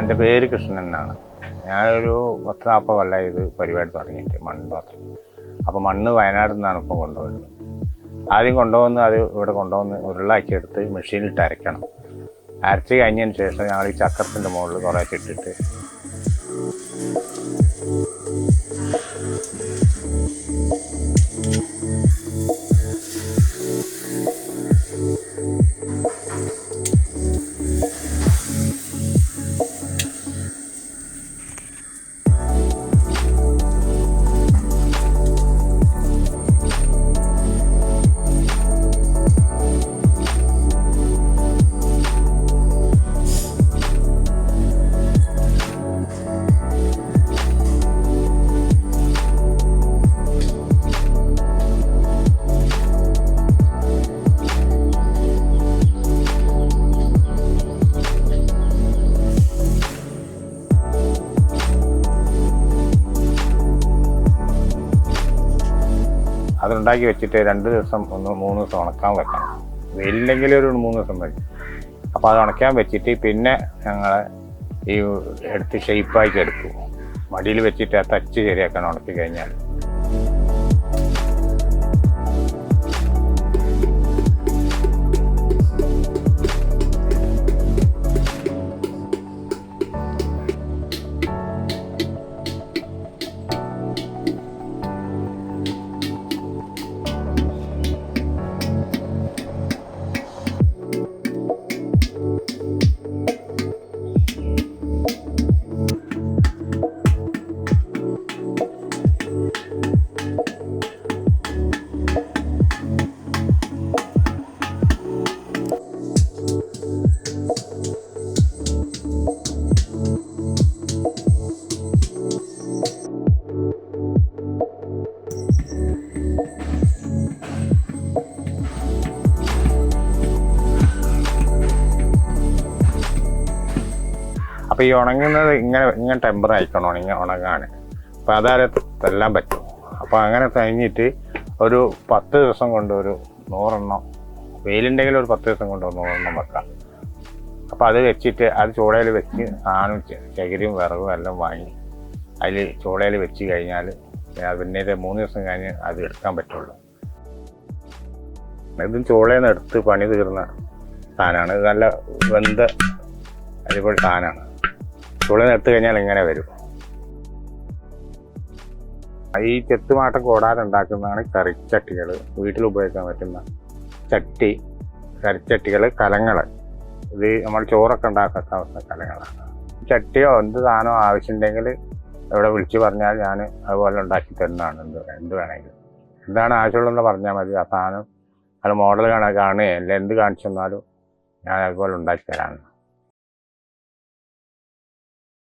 എന്റെ പേര് കൃഷ്ണൻ എന്നാണ്. ഞാനൊരു പത്ത് നാൽപ്പത് ഇത് പരിപാടി തുടങ്ങിയിട്ട് മണ്ണ് പാത്രം. അപ്പോൾ മണ്ണ് വയനാട് നിന്നാണ് ഇപ്പം കൊണ്ടുപോകുന്നത്. ആദ്യം കൊണ്ടുവന്ന് അത് ഇവിടെ കൊണ്ടുവന്ന് എടുത്ത് മെഷീനിലിട്ട് അരയ്ക്കണം. അരച്ച് കഴിഞ്ഞതിന് ശേഷം ഞങ്ങൾ ഈ ചക്രത്തിന്റെ മുകളിൽ കുറേ ഇട്ടിട്ട് അതുണ്ടാക്കി വെച്ചിട്ട് രണ്ട് ദിവസം ഒന്ന് മൂന്ന് ദിവസം ഉണക്കാൻ വെക്കണം. വെയിലില്ലെങ്കിൽ ഒരു മൂന്ന് ദിവസം വരും അപ്പോൾ അത് ഉണക്കാൻ വെച്ചിട്ട് പിന്നെ ഞങ്ങൾ ഈ എടുത്ത് ഷെയ്പ്പാക്കി എടുക്കും. മടിയിൽ വെച്ചിട്ട് ആ തച്ച് ശരിയാക്കാൻ ഉണക്കി കഴിഞ്ഞാൽ അപ്പോൾ ഈ ഉണങ്ങുന്നത് ഇങ്ങനെ ഇങ്ങനെ ടെമ്പർ ആയിക്കണം ഉണങ്ങി ഉണങ്ങാണ് അപ്പോൾ അതാരെ തെല്ലാൻ പറ്റും. അപ്പോൾ അങ്ങനെ കഴിഞ്ഞിട്ട് ഒരു പത്ത് ദിവസം കൊണ്ട് ഒരു നൂറെണ്ണം വെയിലുണ്ടെങ്കിൽ ഒരു പത്ത് ദിവസം കൊണ്ട് നൂറെണ്ണം വെക്കാം. അപ്പോൾ അത് വെച്ചിട്ട് അത് ചൂടയിൽ വെച്ച് സാധനം ചകിരിയും വിറകും എല്ലാം വാങ്ങി അതിൽ ചൂടയിൽ വെച്ച് കഴിഞ്ഞാൽ പിന്നെ ഇത് മൂന്ന് ദിവസം കഴിഞ്ഞ് അത് എടുക്കാൻ പറ്റുള്ളൂ. ഇതും ചൂളയിൽ നിന്ന് എടുത്ത് പണി തീർന്ന സാധനമാണ്. നല്ല വെന്ത അടിപൊളി സാധനമാണ്. ചുളി എടുത്തു കഴിഞ്ഞാൽ ഇങ്ങനെ വരും. ഈ ചെത്തുമാട്ടം കൂടാതെ ഉണ്ടാക്കുന്നതാണ് കറിച്ചട്ടികൾ വീട്ടിൽ ഉപയോഗിക്കാൻ പറ്റുന്ന ചട്ടി കറിച്ചട്ടികൾ കലങ്ങൾ ഇത് നമ്മൾ ചോറൊക്കെ ഉണ്ടാക്കാത്ത അവസ്ഥ കലങ്ങളാണ് ചട്ടിയോ എന്ത് സാധനമോ ആവശ്യമുണ്ടെങ്കിൽ ഇവിടെ വിളിച്ചു പറഞ്ഞാൽ ഞാൻ അതുപോലെ ഉണ്ടാക്കി തരുന്നതാണ്. എന്ത് എന്ത് വേണമെങ്കിലും. എന്താണ് ആവശ്യമുള്ളതെന്ന് പറഞ്ഞാൽ മതി. ആ സാധനം അത് മോഡൽ കാണാൻ കാണുകയോ എന്ത് കാണിച്ചു തന്നാലും ഞാൻ അതുപോലെ ഉണ്ടാക്കി തരാമെന്ന്